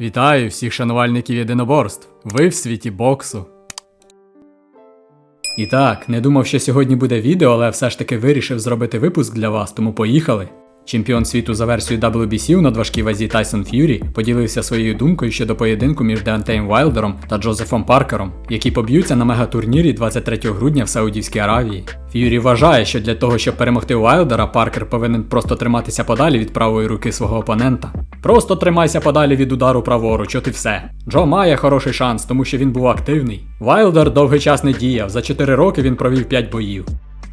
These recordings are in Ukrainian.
Вітаю всіх шанувальників єдиноборств. Ви в світі боксу. І так, не думав, що сьогодні буде відео, але все ж таки вирішив зробити випуск для вас, тому поїхали. Чемпіон світу за версією WBC у надважкій вазі Тайсон Ф'юрі поділився своєю думкою щодо поєдинку між Деантеєм Вайлдером та Джозефом Паркером, які поб'ються на мегатурнірі 23 грудня в Саудівській Аравії. Ф'юрі вважає, що для того, щоб перемогти Вайлдера, Паркер повинен просто триматися подалі від правої руки свого опонента. Просто тримайся подалі від удару праворуч, от і все. Джо має хороший шанс, тому що він був активний. Вайлдер довгий час не діяв, за 4 роки він провів 5 боїв.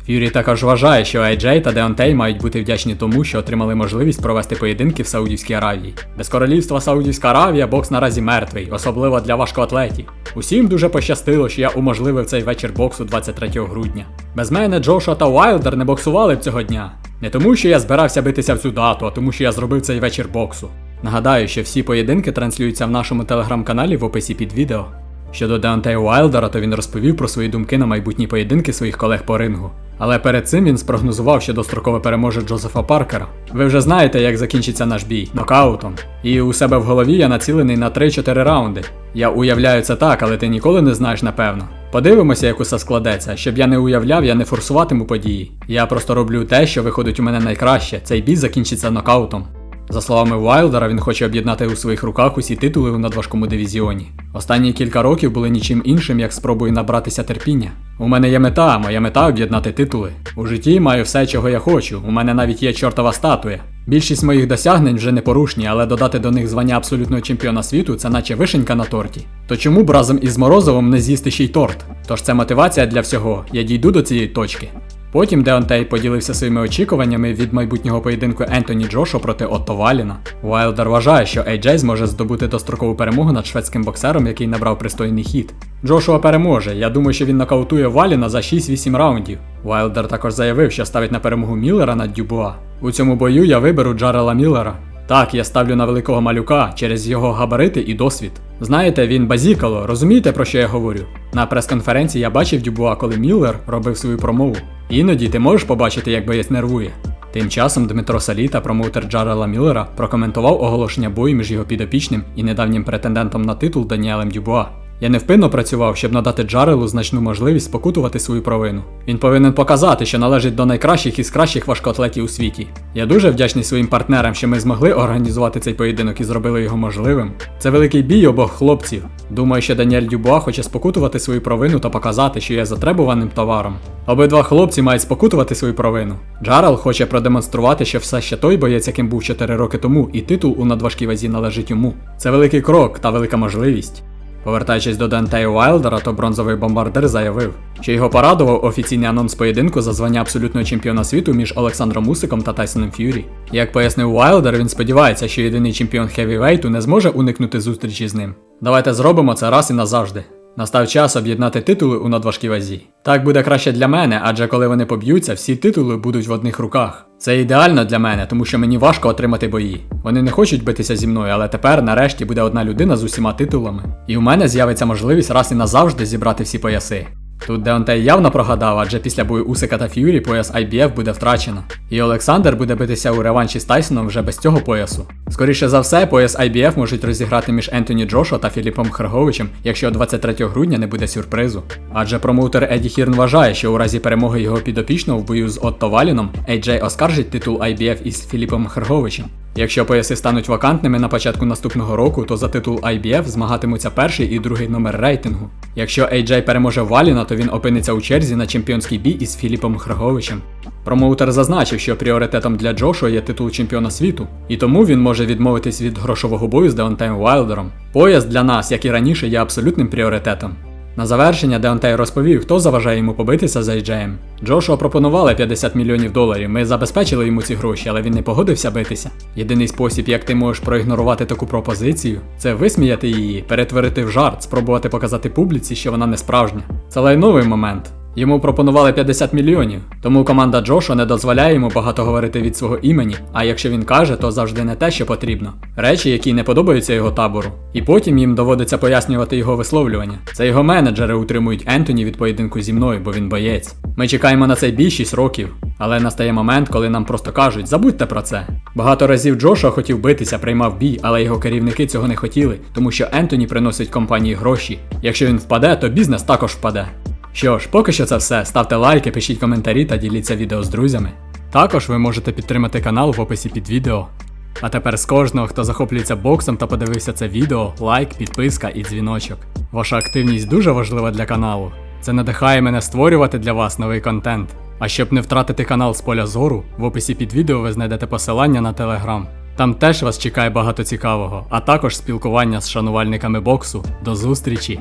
Ф'юрі також вважає, що AJ та Деонтей мають бути вдячні тому, що отримали можливість провести поєдинки в Саудівській Аравії. Без королівства Саудівська Аравія бокс наразі мертвий, особливо для важкоатлетів. Усім дуже пощастило, що я уможливив цей вечір боксу 23 грудня. Без мене Джоша та Уайлдер не боксували б цього дня. Не тому, що я збирався битися в цю дату, а тому, що я зробив цей вечір боксу. Нагадаю, що всі поєдинки транслюються в нашому телеграм-каналі в описі під відео. Щодо Деонтея Уайлдера, то він розповів про свої думки на майбутні поєдинки своїх колег по рингу. Але перед цим він спрогнозував, що достроково переможе Джозефа Паркера. Ви вже знаєте, як закінчиться наш бій нокаутом. І у себе в голові я націлений на 3-4 раунди. Я уявляю це так, але ти ніколи не знаєш напевно. Подивимося, як усе складеться. Щоб я не уявляв, я не форсуватиму події. Я просто роблю те, що виходить у мене найкраще. Цей бій закінчиться нокаутом. За словами Вайлдера, він хоче об'єднати у своїх руках усі титули у надважкому дивізіоні. Останні кілька років були нічим іншим, як спробою набратися терпіння. У мене є мета, моя мета об'єднати титули. У житті маю все, чого я хочу. У мене навіть є чортова статуя. Більшість моїх досягнень вже непорушні, але додати до них звання абсолютного чемпіона світу це наче вишенька на торті. То чому б разом із Морозовим не з'їсти ще й торт? Тож це мотивація для всього. Я дійду до цієї точки. Потім Деонтей поділився своїми очікуваннями від майбутнього поєдинку Ентоні Джошо проти Отто Валіна. Уайлдер вважає, що AJ зможе здобути дострокову перемогу над шведським боксером, який набрав пристойний хід. Джошуа переможе. Я думаю, що він нокаутує Валіна за 6-8 раундів. Уайлдер також заявив, що ставить на перемогу Міллера над Дюбуа. У цьому бою я виберу Джарела Міллера. Так, я ставлю на великого малюка через його габарити і досвід. Знаєте, він базікало, розумієте про що я говорю? На прес-конференції я бачив Дюбуа, коли Міллер робив свою промову. Іноді ти можеш побачити, як боєць нервує. Тим часом Дмитро Саліта, промоутер Джарела Міллера, прокоментував оголошення бою між його підопічним і недавнім претендентом на титул Даніелем Дюбуа. Я невпинно працював, щоб надати Джарелу значну можливість спокутувати свою провину. Він повинен показати, що належить до найкращих із кращих важкоатлетів у світі. Я дуже вдячний своїм партнерам, що ми змогли організувати цей поєдинок і зробили його можливим. Це великий бій обох хлопців. Думаю, що Даніель Дюбуа хоче спокутувати свою провину та показати, що є затребуваним товаром. Обидва хлопці мають спокутувати свою провину. Джарел хоче продемонструвати, що все ще той боєць, яким був 4 роки тому, і титул у надважкій вазі належить йому. Це великий крок та велика можливість. Повертаючись до Дентея Уайлдера, то бронзовий бомбардир заявив, що його порадував офіційний анонс поєдинку за звання абсолютного чемпіона світу між Олександром Мусиком та Тайсоном Ф'юрі. Як пояснив Уайлдер, він сподівається, що єдиний чемпіон хевівейту не зможе уникнути зустрічі з ним. Давайте зробимо це раз і назавжди. Настав час об'єднати титули у надважкій вазі. Так буде краще для мене, адже коли вони поб'ються, всі титули будуть в одних руках. Це ідеально для мене, тому що мені важко отримати бої. Вони не хочуть битися зі мною, але тепер нарешті буде одна людина з усіма титулами. І у мене з'явиться можливість раз і назавжди зібрати всі пояси. Тут Деонтей явно прогадав, адже після бою Усика та Ф'юрі пояс IBF буде втрачено. І Олександр буде битися у реванші з Тайсоном вже без цього поясу. Скоріше за все, пояс IBF можуть розіграти між Ентоні Джошо та Філіпом Херговичем, якщо 23 грудня не буде сюрпризу. Адже промоутер Еді Хірн вважає, що у разі перемоги його підопічного в бою з Отто Валіном AJ оскаржить титул IBF із Філіпом Херговичем. Якщо пояси стануть вакантними на початку наступного року, то за титул IBF змагатимуться перший і другий номер рейтингу. Якщо AJ переможе Валіна, то він опиниться у черзі на чемпіонський бій із Філіпом Херговичем. Промоутер зазначив, що пріоритетом для Джошуа є титул чемпіона світу, і тому він може відмовитись від грошового бою з Деонтеєм Уайлдером. Пояс для нас, як і раніше, є абсолютним пріоритетом. На завершення Деонтей розповів, хто заважає йому побитися з AJ. Джошуа пропонували 50 мільйонів доларів. Ми забезпечили йому ці гроші, але він не погодився битися. Єдиний спосіб, як ти можеш проігнорувати таку пропозицію, це висміяти її, перетворити в жарт, спробувати показати публіці, що вона не справжня. Це лайновий момент. Йому пропонували 50 мільйонів, тому команда Джошуа не дозволяє йому багато говорити від свого імені, а якщо він каже, то завжди не те, що потрібно. Речі, які не подобаються його табору. І потім їм доводиться пояснювати його висловлювання. Це його менеджери утримують Ентоні від поєдинку зі мною, бо він боєць. Ми чекаємо на бій 6 років. Але настає момент, коли нам просто кажуть, забудьте про це. Багато разів Джошуа хотів битися, приймав бій, але його керівники цього не хотіли, тому що Ентоні приносить компанії гроші. Якщо він впаде, то бізнес також впаде. Що ж, поки що це все. Ставте лайки, пишіть коментарі та діліться відео з друзями. Також ви можете підтримати канал в описі під відео. А тепер з кожного, хто захоплюється боксом та подивився це відео, лайк, підписка і дзвіночок. Ваша активність дуже важлива для каналу. Це надихає мене створювати для вас новий контент. А щоб не втратити канал з поля зору, в описі під відео ви знайдете посилання на телеграм. Там теж вас чекає багато цікавого, а також спілкування з шанувальниками боксу. До зустрічі!